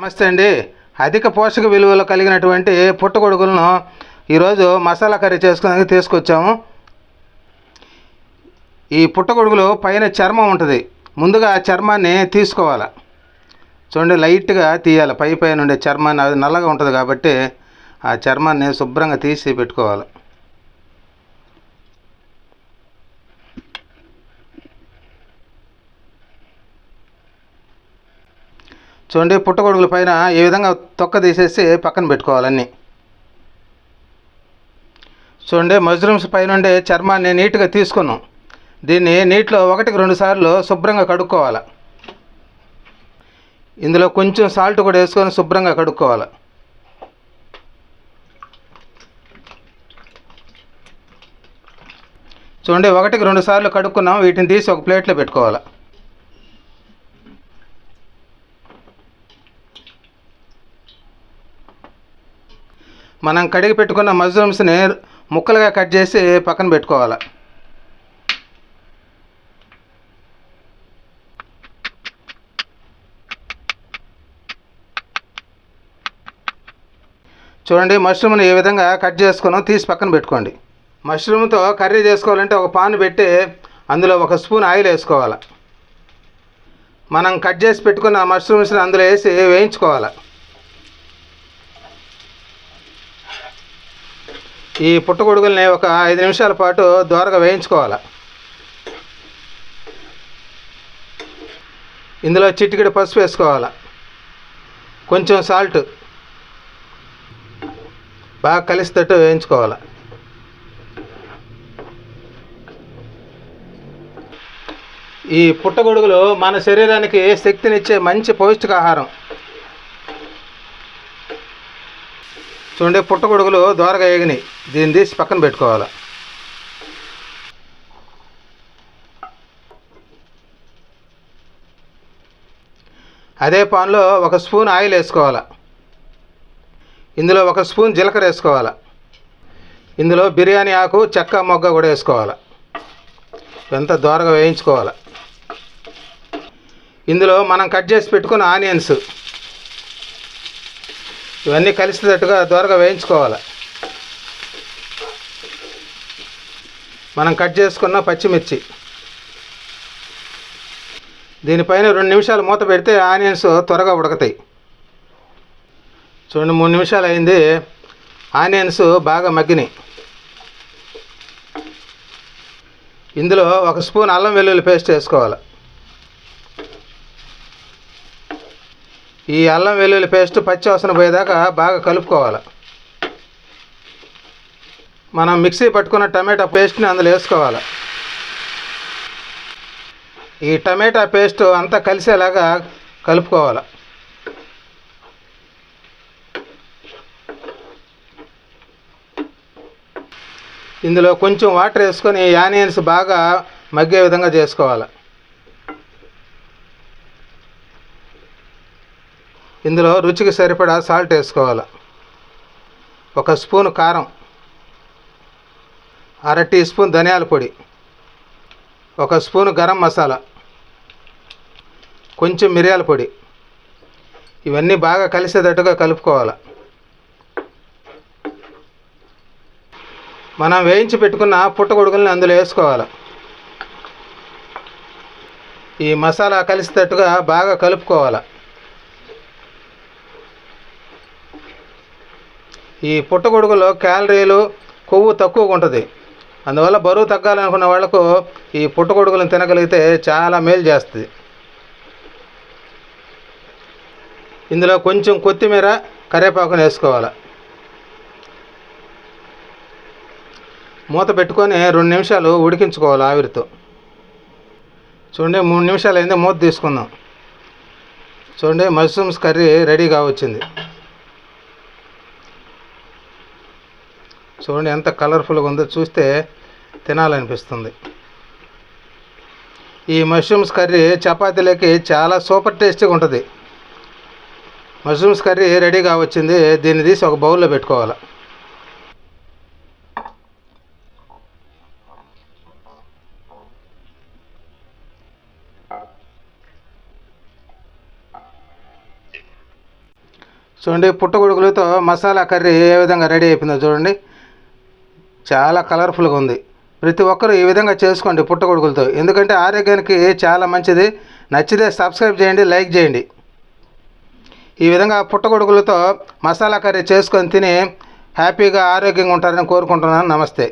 నమస్తే అండి. అధిక పోషక విలువలు కలిగినటువంటి పుట్టగొడుగులను ఈరోజు మసాలా కర్రీ చేసుకుని తీసుకొచ్చాము. ఈ పుట్టగొడుగులు పైన చర్మం ఉంటుంది. ముందుగా ఆ చర్మాన్ని తీసుకోవాలి. చూడండి లైట్గా తీయాలి. పై పైన ఉండే చర్మాన్ని అది నల్లగా ఉంటుంది కాబట్టి ఆ చర్మాన్ని శుభ్రంగా తీసి పెట్టుకోవాలి. చూడండి పుట్టగొడుగుల పైన ఈ విధంగా తొక్క తీసేసి పక్కన పెట్టుకోవాలన్నీ. చూడండి మష్రూమ్స్ పైనుండే చర్మాన్ని నీట్గా తీసుకున్నాం. దీన్ని నీటిలో ఒకటికి రెండు సార్లు శుభ్రంగా కడుక్కోవాలి. ఇందులో కొంచెం సాల్ట్ కూడా వేసుకొని శుభ్రంగా కడుక్కోవాలి. చూడండి ఒకటికి రెండు సార్లు కడుక్కున్నాం. వీటిని తీసి ఒక ప్లేట్లో పెట్టుకోవాలి. మనం కడిగి పెట్టుకున్న మష్రూమ్స్ని ముక్కలుగా కట్ చేసి పక్కన పెట్టుకోవాలి. చూడండి మష్రూమ్ని ఏ విధంగా కట్ చేసుకుని తీసి పక్కన పెట్టుకోండి. మష్రూమ్తో కర్రీ చేసుకోవాలంటే ఒక పాన్ పెట్టి అందులో ఒక స్పూన్ ఆయిల్ వేసుకోవాలి. మనం కట్ చేసి పెట్టుకున్న మష్రూమ్స్ని అందులో వేసి వేయించుకోవాలి. ఈ పుట్టగొడుగుల్ని ఒక ఐదు నిమిషాల పాటు దోరగా వేయించుకోవాలి. ఇందులో చిటికెడు పసుపు వేసుకోవాలి. కొంచెం సాల్ట్. బాగా కలిసేటట్టు వేయించుకోవాలి. ఈ పుట్టగొడుగులు మన శరీరానికి శక్తినిచ్చే మంచి పౌష్టికాహారం. చూడండి పుట్టగొడుగులు దోరగా ఏగినాయి దీన్ని తీసి పక్కన పెట్టుకోవాలి? అదే పాన్లో ఒక స్పూన్ ఆయిల్ వేసుకోవాలి? ఇందులో ఒక స్పూన్ జీలకర్ర వేసుకోవాలి? ఇందులో బిర్యానీ ఆకు చెక్క మొగ్గ కూడా వేసుకోవాలి? ఎంత దోరగా వేయించుకోవాలి? ఇందులో మనం కట్ చేసి పెట్టుకున్న ఆనియన్స్. ఇవన్నీ కలిసినట్టుగా త్వరగా వేయించుకోవాలి. మనం కట్ చేసుకున్న పచ్చిమిర్చి. దీనిపైన రెండు నిమిషాలు మూత పెడితే ఆనియన్స్ త్వరగా ఉడకతాయి. చూడండి మూడు నిమిషాలు అయింది. ఆనియన్స్ బాగా మగ్గినాయి. ఇందులో ఒక స్పూన్ అల్లం వెల్లుల్లి పేస్ట్ వేసుకోవాలి. ఈ అల్లం వెల్లుల్లి పేస్ట్ పచ్చి వాసన పోయేదాకా బాగా కలుపుకోవాలి. మనం మిక్సీ పట్టుకున్న టమాటా పేస్ట్ని అందులో వేసుకోవాలి. ఈ టమాటా పేస్ట్ అంతా కలిసేలాగా కలుపుకోవాలి. ఇందులో కొంచెం వాటర్ వేసుకొని ఆనియన్స్ బాగా మగ్గే విధంగా చేసుకోవాలి. ఇందులో రుచికి సరిపడా సాల్ట్ వేసుకోవాలి. ఒక స్పూన్ కారం అర టీ స్పూన్ ధనియాల పొడి ఒక స్పూన్ గరం మసాలా కొంచెం మిరియాల పొడి. ఇవన్నీ బాగా కలిసేటట్టుగా కలుపుకోవాలి. మనం వేయించి పెట్టుకున్న పుట్టగొడుగుల్ని అందులో వేసుకోవాలి. ఈ మసాలా కలిసేటట్టుగా బాగా కలుపుకోవాలి. ఈ పుట్టగొడుగులో క్యాలరీలు కొవ్వు తక్కువగా ఉంటుంది. అందువల్ల బరువు తగ్గాలనుకున్న వాళ్ళకు ఈ పుట్టగొడుగులను తినగలిగితే చాలా మేలు చేస్తుంది. ఇందులో కొంచెం కొత్తిమీర కరివేపాకుని వేసుకోవాలి. మూత పెట్టుకొని రెండు నిమిషాలు ఉడికించుకోవాలి ఆవిరితో. చూడండి మూడు నిమిషాలు అయింది మూత తీసుకుందాం. చూడండి మష్రూమ్స్ కర్రీ రెడీగా వచ్చింది. చూడండి ఎంత కలర్ఫుల్గా ఉందో చూస్తే తినాలనిపిస్తుంది. ఈ మష్రూమ్స్ కర్రీ చపాతీలకి చాలా సూపర్ టేస్టీగా ఉంటుంది. మష్రూమ్స్ కర్రీ రెడీగా వచ్చింది దీన్ని తీసి ఒక బౌల్లో పెట్టుకోవాలి. చూడండి పుట్టగొడుగులతో మసాలా కర్రీ ఏ విధంగా రెడీ అయిపోయిందో చూడండి. చాలా కలర్ఫుల్గా ఉంది. ప్రతి ఒక్కరూ ఈ విధంగా చేసుకోండి పుట్టగొడుగులతో. ఎందుకంటే ఆరోగ్యానికి చాలా మంచిది. నచ్చితే సబ్స్క్రైబ్ చేయండి లైక్ చేయండి. ఈ విధంగా పుట్టగొడుగులతో మసాలా కర్రీ చేసుకొని తిని హ్యాపీగా ఆరోగ్యంగా ఉంటారని కోరుకుంటున్నాను. నమస్తే.